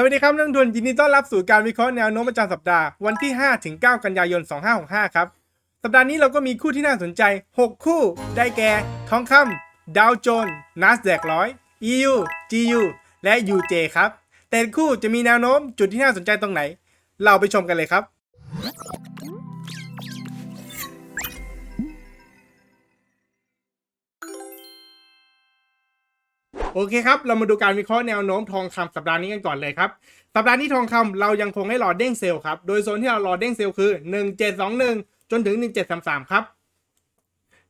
สวัสดีครับนักลงทุนยินดีต้อนรับสู่การวิเคราะห์แนวโน้มประจำสัปดาห์วันที่ 5 ถึง 9 กันยายน 2565 ครับ สัปดาห์นี้เราก็มีคู่ที่น่าสนใจ 6 คู่ ได้แก่ ทองคำดาวโจนส์นัสแดกร้อย EU GU และ UJ ครับ แต่คู่จะมีแนวโน้มจุดที่น่าสนใจตรงไหน เราไปชมกันเลยครับ โอเคครับ เรามาดูการวิเคราะห์แนวโน้มทองคำสัปดาห์นี้กันก่อนเลยครับ สัปดาห์นี้ทองคำเรายังคงให้รอดเด้งเซลล์ครับ โดยโซนที่เรารอดเด้งเซลล์คือ 1721 จนถึง 1733 ครับ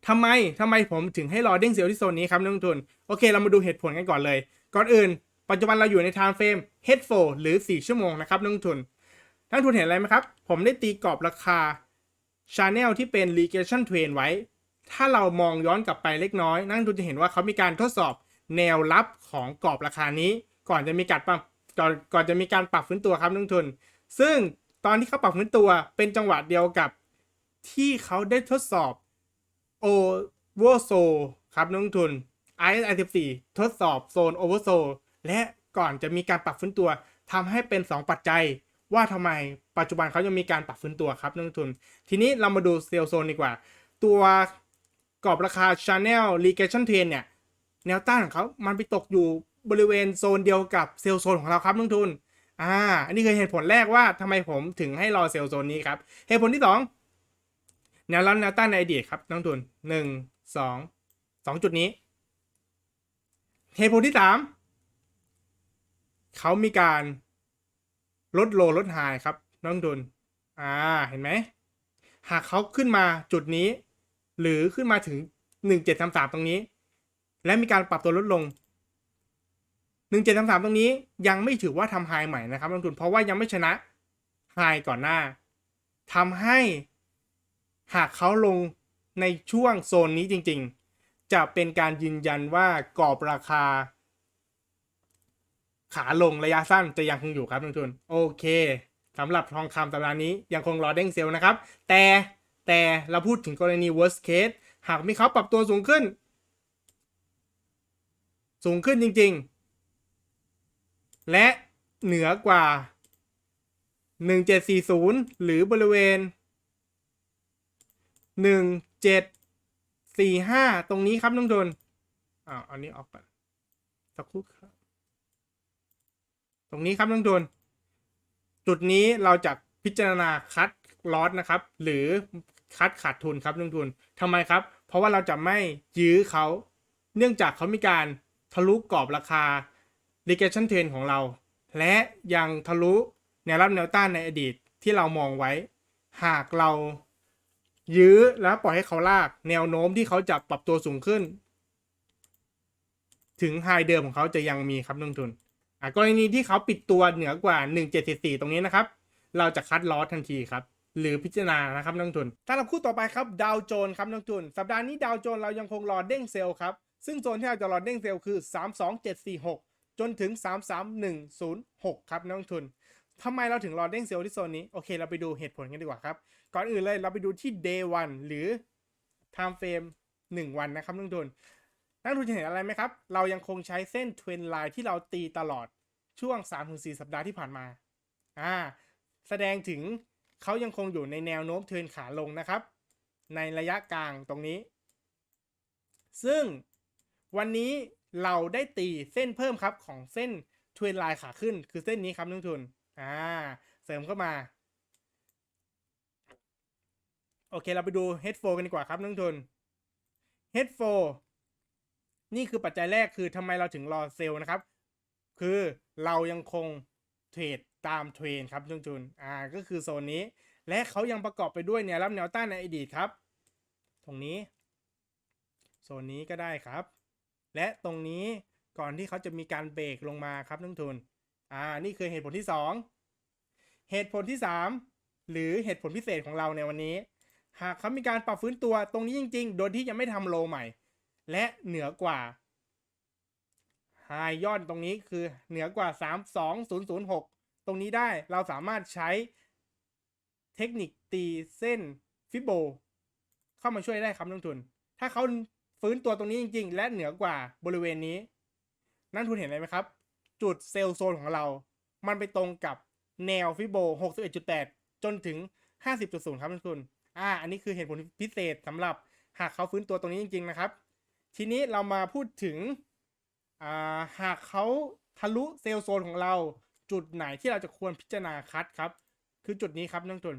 ทำไมทำไมผมถึงให้รอเด้งเซลล์ที่โซนนี้ครับนักลงทุน โอเค เรามาดูเหตุผลกันก่อนเลย ก่อนอื่น ปัจจุบันเราอยู่ใน time frame head 4หรือ 4 ชั่วโมงนะครับนักลงทุนนักลงทุนเห็นอะไรไหมครับ ผมได้ตีกรอบราคา Channel ที่เป็น regression trend ไว้ ถ้าเรามองย้อนกลับไปเล็กน้อย นักลงทุนจะเห็นว่าเขามีการทดสอบ แนวรับของกรอบราคานี้ ก่อนจะมีการปรับก่อนก่อนจะมีการปรับฟื้นตัวครับนักลงทุน ซึ่งตอนที่เขาปรับฟื้นตัวเป็นจังหวะเดียวกับที่เขาได้ทดสอบโอเวอร์โซครับนักลงทุน i 1 4ทดสอบโซนโอเวอร์โซและก่อนจะมีการปรับฟื้นตัวทำให้เป็น 2 ปัจจัย ว่าทำไมปัจจุบันเขายังมีการปรับฟื้นตัวครับนักลงทุน ทีนี้เรามาดูเซลโซนดีกว่า ตัวกรอบราคา Channel Regression Trend เนี่ย แนวต้านของเขา มันไปตกอยู่บริเวณโซนเดียวกับเซลล์โซนของเราครับนักลงทุน อ่า อันนี้คือเหตุผลแรกว่าทำไมผมถึงให้รอเซลล์โซนนี้ครับ เหตุผลที่สองแนวรับแนวต้านในอดีตครับนักลงทุนหนึ่งสองสองจุดนี้ เหตุผลที่สามเขามีการลดโลลดไฮครับนักลงทุน อ่า เห็นไหม หากเขาขึ้นมาจุดนี้ หรือขึ้นมาถึงหนึ่งเจ็ดสามสามตรงนี้ และมีการปรับตัวลดลง 1733 ตรงนี้ยังไม่ถือว่าทำไฮใหม่นะครับนักลงทุนเพราะว่ายังไม่ชนะไฮก่อนหน้าทำให้หากเขาลงในช่วงโซนนี้จริงๆ จะเป็นการยืนยันว่ากรอบราคา ขาลงระยะสั้นจะยังคงอยู่ครับนักลงทุน โอเคสำหรับทองคำสัปดาห์นี้ยังคงรอเด้งเซลล์นะครับ แต่แต่เราพูดถึงกรณี worst case หากมีเขาปรับตัวสูงขึ้น สูงขึ้นจริง ๆ และเหนือกว่า 1740 หรือบริเวณ 1745 ตรงนี้ครับน้องทนอ่าอันนี้ออกก่อนสักครู่ครับ ตรงนี้ครับน้องทนจุดนี้เราจะพิจารณาคัดลอสนะครับ หรือคัดขาดทุนครับนักทุนทำไมครับ เพราะว่าเราจะไม่ยื้อเขา เนื่องจากเขามีการ ทะลุกรอบราคา regression trend ของเรา และยังทะลุแนวรับแนวต้านในอดีตที่เรามองไว้ หากเรายื้อแล้วปล่อยให้เขาลากแนวโน้มที่เขาจะปรับตัวสูงขึ้น ถึงไฮเดิมของเขาจะยังมีครับนักลงทุนกรณีที่เขาปิดตัวเหนือกว่า 1744 ตรงนี้นะครับ เราจะคัดลอสทันทีครับ หรือพิจารณานะครับนักลงทุนถ้าเราคู่ต่อไปครับดาวโจนส์ครับนักลงทุน สัปดาห์นี้ดาวโจนส์เรายังคงรอเด้งเซลล์ครับ ซึ่งโซนที่เราจะรอเด้งเซลล์คือ 32746 จนถึง 33106 ครับนักลงทุนทำไมเราถึงรอเด้งเซลล์ที่โซนนี้ โอเคเราไปดูเหตุผลกันดีกว่าครับ ก่อนอื่นเลยเราไปดูที่ day 1หรือ time frame 1 วันนะครับนักลงทุนนักลงทุนจะเห็นอะไรไหมครับ เรายังคงใช้เส้น trend line ที่เราตีตลอดช่วง 3-4 สัปดาห์ที่ผ่านมาอ่าแสดงถึงเขายังคงอยู่ในแนวโน้มเทินขาลงนะครับ ในระยะกลางตรงนี้ ซึ่ง วันนี้เราได้ตีเส้นเพิ่มครับของเส้นเทรนไลน์ขาขึ้น คือเส้นนี้ครับนักลงทุนอ่าเสริมเข้ามา โอเคเราไปดู head flow กันดีกว่าครับนักลงทุน head flow นี่คือปัจจัยแรกคือทำไมเราถึงรอเซลล์นะครับ คือเรายังคงเทรดตามเทรนครับนักลงทุนอ่าก็คือโซนนี้ และเขายังประกอบไปด้วยแนวรับแนวต้านในอดีตครับ ตรงนี้โซนนี้ก็ได้ครับ และตรงนี้ก่อนที่เขาจะมีการเบรกลงมาครับนักลงทุน อ่า นี่คือเหตุผลที่ 2 เหตุผลที่ 3 หรือเหตุผลพิเศษของเราในวันนี้ หากเขามีการปรับฟื้นตัวตรงนี้จริง ๆ โดยที่ยังไม่ทำโลใหม่ และเหนือกว่าไฮยอดตรงนี้คือเหนือกว่า 32006 ตรงนี้ได้เราสามารถใช้เทคนิคตีเส้นฟิโบเข้ามาช่วยได้ครับนักลงทุน ถ้าเขา ฟื้นตัวตรงนี้จริง ๆ และเหนือกว่าบริเวณนี้ นักลงทุนเห็นอะไรไหมครับ จุดเซลล์โซนของเรา มันไปตรงกับแนวฟิโบ 61.8 จนถึง 50.0 ครับนักทุนอ่า อันนี้คือเหตุผลพิเศษสำหรับหากเขาฟื้นตัวตรงนี้จริง ๆ นะครับ ทีนี้เรามาพูดถึงอ่าหากเขาทะลุเซลล์โซนของเรา จุดไหนที่เราจะควรพิจารณาคัดครับ คือจุดนี้ครับนักทุน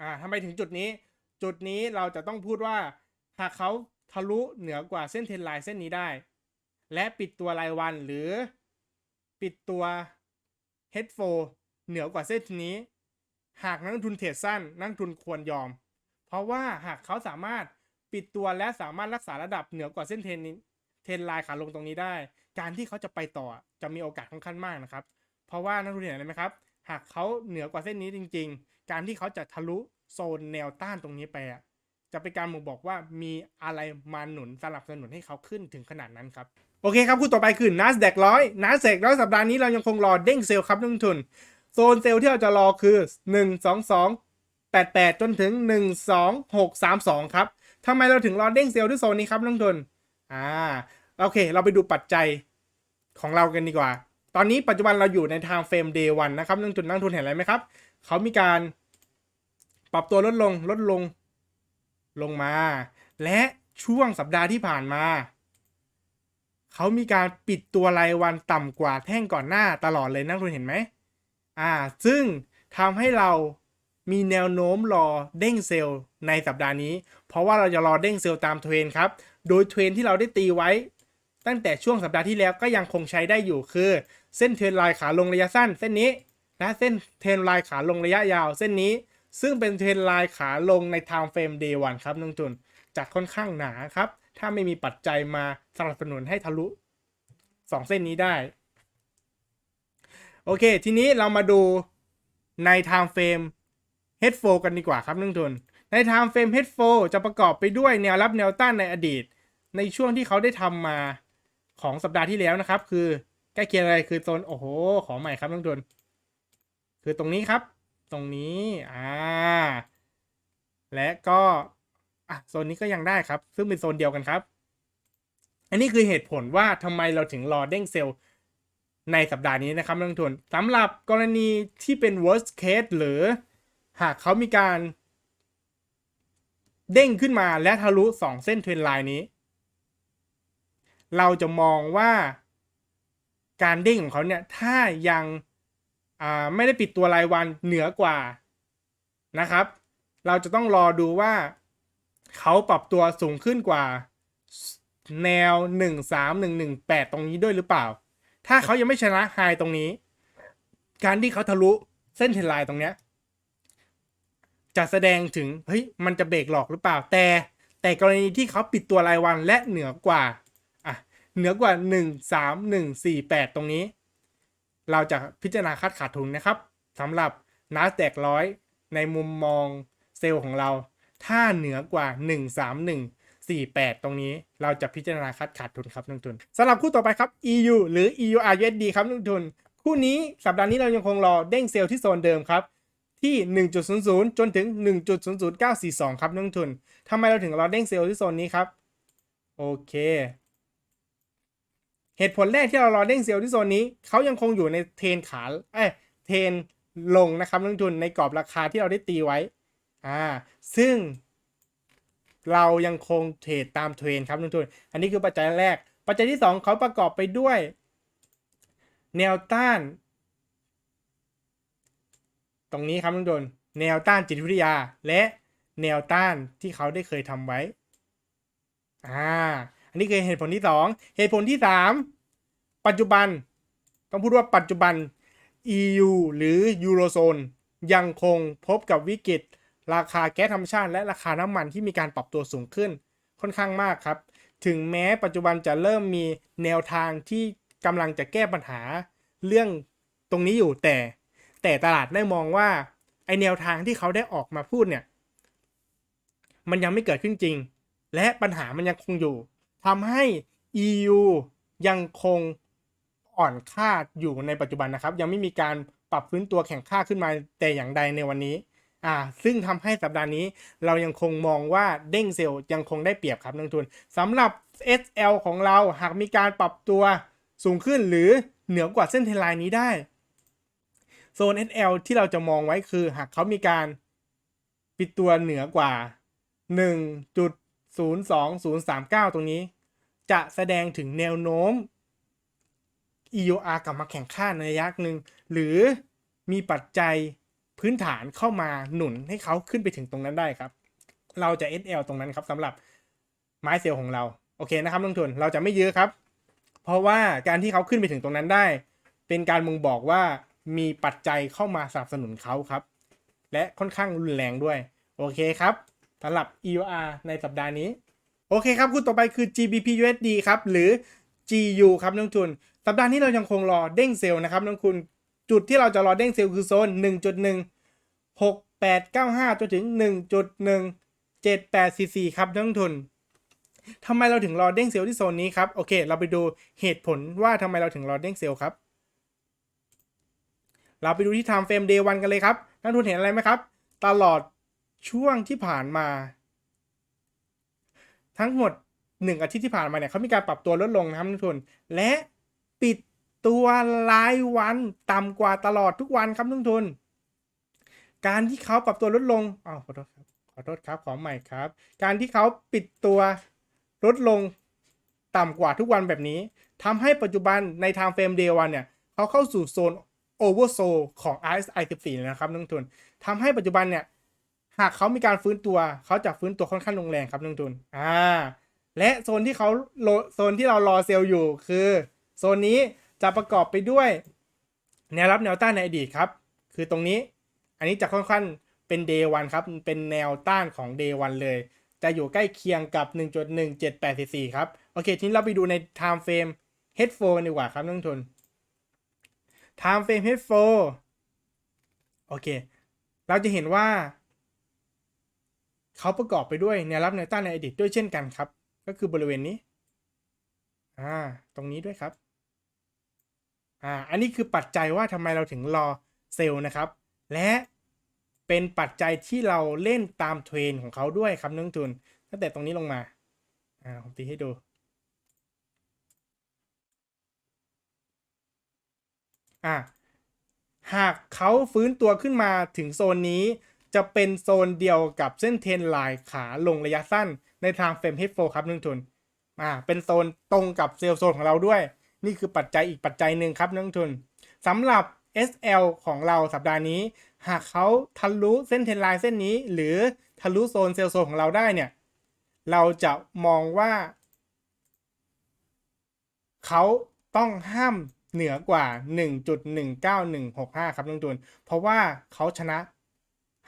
อ่าทำไมถึงจุดนี้ จุดนี้เราจะต้องพูดว่า หากเขาทะลุเหนือกว่าเส้นเทรนไลน์เส้นนี้ได้ และปิดตัวรายวันหรือปิดตัว h โฟเหนือกว่าเส้นนี้ หากนักลงทุนเทรดสั้น นักลงทุนควรยอม เพราะว่าหากเขาสามารถปิดตัวและสามารถรักษาระดับเหนือกว่าเส้นเทรนนี้เทรนไลน์ขาลงตรงนี้ได้ การที่เขาจะไปต่อจะมีโอกาสค่อนข้างมากนะครับ เพราะว่านักลงทุนเห็นอะไรไหมครับ หากเขาเหนือกว่าเส้นนี้จริง ๆ การที่เขาจะทะลุโซนแนวต้านตรงนี้ไปอะ จะเป็นการบ่งบอกว่ามีอะไรมาหนุนสนับสนุนให้เขาขึ้นถึงขนาดนั้นครับโอเคครับคู่ต่อไปคือ NASDAQ ร้อย NASDAQ ร้อยสัปดาห์นี้เรายังคงรอเด้งเซลล์ครับนักลงทุน โซนเซลล์ที่เราจะรอคือ 1 2 2 8 8 จนถึง 1 2 6 3 2 ครับทำไมเราถึงรอเด้งเซลล์ที่โซนนี้ครับนักลงทุนอ่าโอเค เราไปดูปัจจัยของเรากันดีกว่า ตอนนี้ปัจจุบันเราอยู่ในทางเฟรม day 1นะครับนักลงทุนนักลงทุนเห็นอะไรไหมครับ เขามีการปรับตัวลดลงลดลง ลงมา และช่วงสัปดาห์ที่ผ่านมา เขามีการปิดตัวรายวันต่ำกว่าแท่งก่อนหน้าตลอดเลยนักลงทุนเห็นไหมอ่า ซึ่งทำให้เรามีแนวโน้มรอเด้งเซลล์ในสัปดาห์นี้ เพราะว่าเราจะรอเด้งเซลล์ตามเทรนครับ โดยเทรนที่เราได้ตีไว้ ตั้งแต่ช่วงสัปดาห์ที่แล้วก็ยังคงใช้ได้อยู่คือ เส้นเทรนไลน์ขาลงระยะสั้น เส้นนี้ และเส้นเทรนไลน์ขาลงระยะยาว เส้นนี้ ซึ่งเป็นเทรนไลน์ขาลงใน time frame day 1ครับนักลงทุนจะค่อนข้างหนาครับ ถ้าไม่มีปัจจัยมาสนับสนุนให้ทะลุ 2 เส้นนี้ได้ โอเค ทีนี้เรามาดูใน time frame head f o กันดีกว่าครับนักลงทุน ใน time frame head f o จะประกอบไปด้วยแนวรับแนวต้านในอดีต ในช่วงที่เขาได้ทำมาของสัปดาห์ที่แล้วนะครับ คือใกล้เคียงอะไรคือโซนโอ้โห ขอใหม่ครับนักลงทุน คือตรงนี้ครับ ตรงนี้อ่าและก็อะโซนนี้ก็ยังได้ครับ ซึ่งเป็นโซนเดียวกันครับ อันนี้คือเหตุผลว่าทำไมเราถึงรอเด้งเซลล์ในสัปดาห์นี้นะครับนักลงทุนสำหรับกรณีที่เป็น worst case หรือหากเขามีการเด้งขึ้นมาและทะลุ 2 เส้นเทรนไลน์นี้ เราจะมองว่าการเด้งของเขาเนี่ย ถ้ายัง อ่าไม่ได้ปิดตัวรายวันเหนือกว่านะครับ เราจะต้องรอดูว่าเขาปรับตัวสูงขึ้นกว่า แนว 1 3 1 1 8 ตรงนี้ด้วยหรือเปล่า ถ้าเขายังไม่ชนะไฮตรงนี้ การที่เขาทะลุเส้นเทรนไลน์ตรงเนี้ยจะแสดงถึงเฮ้ยมันจะเบรกหลอกหรือเปล่าแต่แต่กรณีที่เขาปิดตัวรายวันและเหนือกว่าอะเหนือกว่า 1 3 1 4 8 ตรงนี้ เราจะพิจารณาคัดขาดทุนนะครับสำหรับ NASDAQ ร้อยในมุมมองเซลล์ของเรา ถ้าเหนือกว่า 1 3 1 4 8 ตรงนี้เราจะพิจารณาคัดขาดทุนครับนักลงทุนสำหรับคู่ต่อไปครับ EU หรือ EUR USD ครับนักลงทุน คู่นี้สัปดาห์นี้เรายังคงรอเด้งเซลล์ที่โซนเดิมครับที่ 1.00 จนถึง 1.00942 ครับนักลงทุนทำไมเราถึงรอเด้งเซลล์ที่โซนนี้ครับ โอเค เหตุผลแรกที่เรารอเด้งเซลล์ที่โซนนี้เขายังคงอยู่ในเทรนขาเอ้ยเทรนลงนะครับนักลงทุนในกรอบราคาที่เราได้ตีไว้อ่าซึ่งเรายังคงเทรดตามเทรนครับนักลงทุน อันนี้คือปัจจัยแรก ปัจจัยที่ 2 เขาประกอบไปด้วย แนวต้าน ตรงนี้ครับนักลงทุน แนวต้านจิตวิทยา และแนวต้านที่เขาได้เคยทำไว้อ่า อันนี้คือเหตุผลที่ 2 เหตุผลที่ 3 ปัจจุบัน ต้องพูดว่าปัจจุบัน EU หรือยูโรโซนยังคงพบกับวิกฤต ราคาแก๊สธรรมชาติและราคาน้ำมันที่มีการปรับตัวสูงขึ้นค่อนข้างมากครับ ถึงแม้ปัจจุบันจะเริ่มมีแนวทางที่กำลังจะแก้ปัญหาเรื่องตรงนี้อยู่แต่ แต่ตลาดได้มองว่าไอแนวทางที่เขาได้ออกมาพูดเนี่ย มันยังไม่เกิดขึ้นจริง และปัญหามันยังคงอยู่ ทำให้ EU ยังคงอ่อนค่าอยู่ในปัจจุบันนะครับ ยังไม่มีการปรับฟื้นตัวแข่งค่าขึ้นมาแต่อย่างใดในวันนี้อ่าซึ่งทำให้สัปดาห์นี้เรายังคงมองว่าเด้งเซลล์ยังคงได้เปรียบครับนักลงทุนสำหรับ SL ของเราหากมีการปรับตัวสูงขึ้นหรือเหนือกว่าเส้นเทรลน์นี้ได้ โซน SL ที่เราจะมองไว้คือหากเขามีการปิดตัวเหนือกว่า 02039 ตรงนี้ จะแสดงถึงแนวโน้ม EUR กลับมาแข่งข้าในระยะหนึ่ง หรือมีปัจจัยพื้นฐานเข้ามาหนุนให้เขาขึ้นไปถึงตรงนั้นได้ครับ เราจะ SL ตรงนั้นครับสำหรับไม้เซลล์ของเรา โอเคนะครับนักลงทุนเราจะไม่เยื้อครับ เพราะว่าการที่เขาขึ้นไปถึงตรงนั้นได้ เป็นการมึงบอกว่ามีปัจจัยเข้ามาสนับสนุนเขาครับ และค่อนข้างรุนแรงด้วย โอเคครับ สำหรับ EUR ในสัปดาห์นี้ โอเคครับคู่ต่อไปคือ GBP USD ครับ หรือ GU ครับนักลงทุน สัปดาห์นี้เรายังคงรอเด้งเซลล์นะครับนักลงทุนจุดที่เราจะรอเด้งเซลล์คือโซน 1.1 6895 จนถึง 1.17844 ครับนักลงทุนทำไมเราถึงรอเด้งเซลล์ที่โซนนี้ครับ โอเค เราไปดูเหตุผลว่าทำไมเราถึงรอเด้งเซลล์ครับ เราไปดูที่ time frame day 1กันเลยครับนักลงทุนเห็นอะไรไหมครับ ตลอด ช่วงที่ผ่านมา ทั้งหมด1อาทิตย์ที่ผ่านมาเนี่ยเขามีการปรับตัวลดลงนะครับนักทุนและปิดตัวรายวันต่ำกว่าตลอดทุกวันครับนักทุน การที่เขาปรับตัวลดลงอ้าวขอโทษครับขอโทษครับขอใหม่ครับ การที่เขาปิดตัวลดลงต่ำกว่าทุกวันแบบนี้ทำให้ปัจจุบันใน time frame day 1เนี่ยเขาเข้าสู่โซน oversold ของ RSI 14 นะครับนักทุนทำให้ปัจจุบันเนี่ย หากเขามีการฟื้นตัวเขาจะฟื้นตัวค่อนข้างลงแรงครับนักลงทุนอ่าและโซนที่เขาโลโซนที่เรารอเซลล์อยู่คือโซนนี้จะประกอบไปด้วย แนวรับแนวต้านในอดีตครับ คือตรงนี้อันนี้จะค่อนข้างเป็น day 1ครับ เป็นแนวต้านของ day 1เลย จะอยู่ใกล้เคียงกับ 1.1784 ครับ โอเค ทีนี้เราไปดูใน time frame head 4ดีกว่าครับนักลงทุน time frame head 4โอเค เราจะเห็นว่า เขาประกอบไปด้วยแนวรับแนวต้านในอดีตด้วยเช่นกันครับ ก็คือบริเวณนี้ อ่า ตรงนี้ด้วยครับ อ่า อันนี้คือปัจจัยว่าทำไมเราถึงรอเซลล์นะครับ และเป็นปัจจัยที่เราเล่นตามเทรนของเขาด้วยครับนักลงทุน ตั้งแต่ตรงนี้ลงมา อ่า ผมตีให้ดูอ่าหากเขาฟื้นตัวขึ้นมาถึงโซนนี้ จะเป็นโซนเดียวกับเส้นเทรนไลน์ขาลงระยะสั้นในทางเฟรมเฮดโฟครับนักลงทุนอ่าเป็นโซนตรงกับเซลล์โซนของเราด้วย นี่คือปัจจัยอีกปัจจัยหนึ่งครับนักลงทุนสำหรับ SL ของเราสัปดาห์นี้ หากเขาทะลุเส้นเทรนไลน์เส้นนี้ หรือทะลุโซนเซลล์โซนของเราได้เนี่ย เราจะมองว่า เขาต้องห้ามเหนือกว่า 1.19165 ครับนักลงทุน เพราะว่าเขาชนะ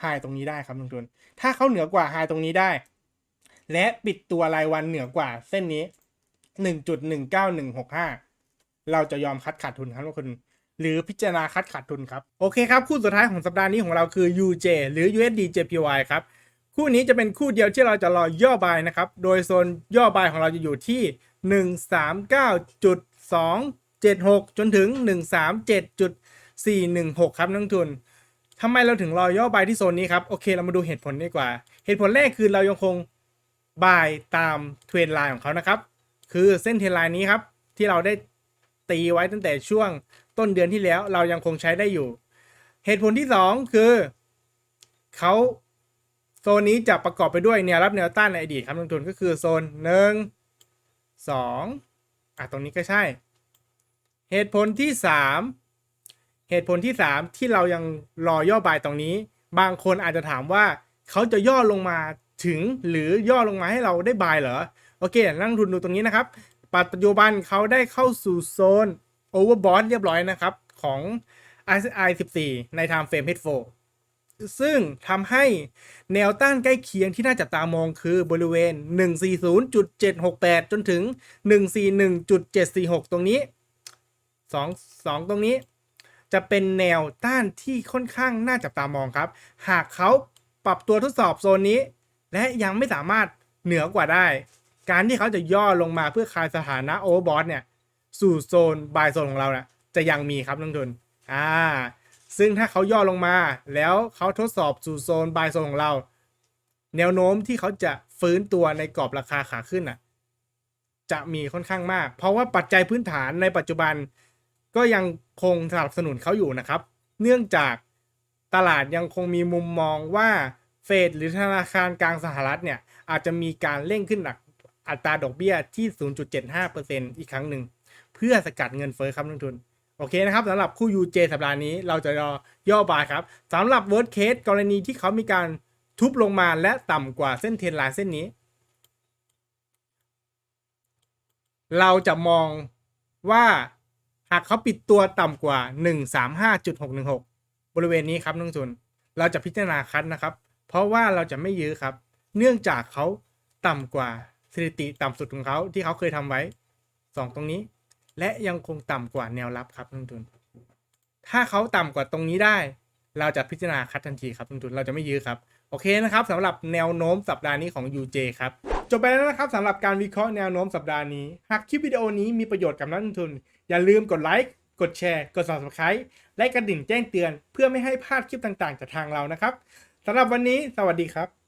ไฮตรงนี้ได้ครับนักลงทุน ถ้าเขาเหนือกว่าไฮตรงนี้ได้ และปิดตัวรายวันเหนือกว่าเส้นนี้ 1.19165 เราจะยอมคัดขาดทุนครับทุกคนหรือพิจารณาคัดขาดทุนครับ โอเคครับ คู่สุดท้ายของสัปดาห์นี้ของเราคือ UJ หรือ USD JPY ครับ คู่นี้จะเป็นคู่เดียวที่เราจะรอย่อบายนะครับ โดยโซนย่อบายของเราจะอยู่ที่ 139.276 จนถึง 137.416 ครับนักทุน ทำไมเราถึงรอย่อบายที่โซนนี้ครับ โอเคเรามาดูเหตุผลดีกว่า เหตุผลแรกคือเรายังคงบายตามเทรนไลน์ของเขานะครับ คือเส้นเทรนไลน์นี้ครับ ที่เราได้ตีไว้ตั้งแต่ช่วงต้นเดือนที่แล้ว เรายังคงใช้ได้อยู่ เหตุผลที่ 2 คือเขาโซนนี้จะประกอบไปด้วยแนวรับแนวต้านในอดีตครับนักลงทุนก็คือโซน 1 2 อะตรงนี้ก็ใช่ เหตุผลที่ 3 เหตุผลที่ 3 ที่เรายังรอย่อบายตรงนี้ บางคนอาจจะถามว่าเขาจะย่อลงมาถึงหรือย่อลงมาให้เราได้บายเหรอ โอเค นักลงทุนดูตรงนี้นะครับ ปัจจุบันเขาได้เข้าสู่โซน overbought เรียบร้อยนะครับ ของ RSI 14 ใน time frame H4 ซึ่งทำให้แนวต้านใกล้เคียงที่น่าจับตามองคือบริเวณ 140.768 จนถึง 141.746 ตรงนี้ 2 2 ตรงนี้ จะเป็นแนวต้านที่ค่อนข้างน่าจับตามองครับ หากเขาปรับตัวทดสอบโซนนี้ และยังไม่สามารถเหนือกว่าได้ การที่เขาจะย่อลงมาเพื่อคลายสถานะโอเวอร์บอทเนี่ยสู่โซนบายโซนของเราเนี่ยจะยังมีครับนักลงทุนอ่าซึ่งถ้าเขาย่อลงมาแล้วเขาทดสอบสู่โซนบายโซนของเรา แนวโน้มที่เขาจะฟื้นตัวในกรอบราคาขาขึ้นอะจะมีค่อนข้างมาก เพราะว่าปัจจัยพื้นฐานในปัจจุบันก็ยัง คงสนับสนุนเขาอยู่นะครับ เนื่องจากตลาดยังคงมีมุมมองว่าเฟดหรือธนาคารกลางสหรัฐเนี่ย อาจจะมีการเร่งขึ้นหลักอัตราดอกเบี้ยที่ 0.75%อีกครั้งหนึ่ง เพื่อสกัดเงินเฟ้อครับนักทุน โอเคนะครับสำหรับคู่ UJ สัปดาห์นี้เราจะรอย่อบายครับสำหรับ worst case กรณีที่เขามีการทุบลงมาและต่ำกว่าเส้นเทรนไลน์เส้นนี้ เราจะมองว่าากเขาปิดตัวต่ำกว่า 135.616 บริเวณนี้ครับนักลงทุน เราจะพิจารณาคัดนะครับ เพราะว่าเราจะไม่ยื้อครับ เนื่องจากเขาต่ำกว่าสถิติต่ำสุดของเขาที่เขาเคยทำไว้ 2 ตรงนี้ และยังคงต่ำกว่าแนวรับครับนักลงทุน ถ้าเขาต่ำกว่าตรงนี้ได้ เราจะพิจารณาคัดทันทีครับนักลงทุน เราจะไม่ยื้อครับ โอเคนะครับสำหรับแนวโน้มสัปดาห์นี้ของ UJ ครับจบไปแล้วนะครับสำหรับการวิเคราะห์แนวโน้มสัปดาห์นี้ หากคลิปวิดีโอนี้มีประโยชน์กับนักลงทุน อย่าลืมกดไลค์ กดแชร์ กด subscribe และกระดิ่งแจ้งเตือน เพื่อไม่ให้พลาดคลิปต่างๆ จากทางเรานะครับสำหรับวันนี้ สวัสดีครับ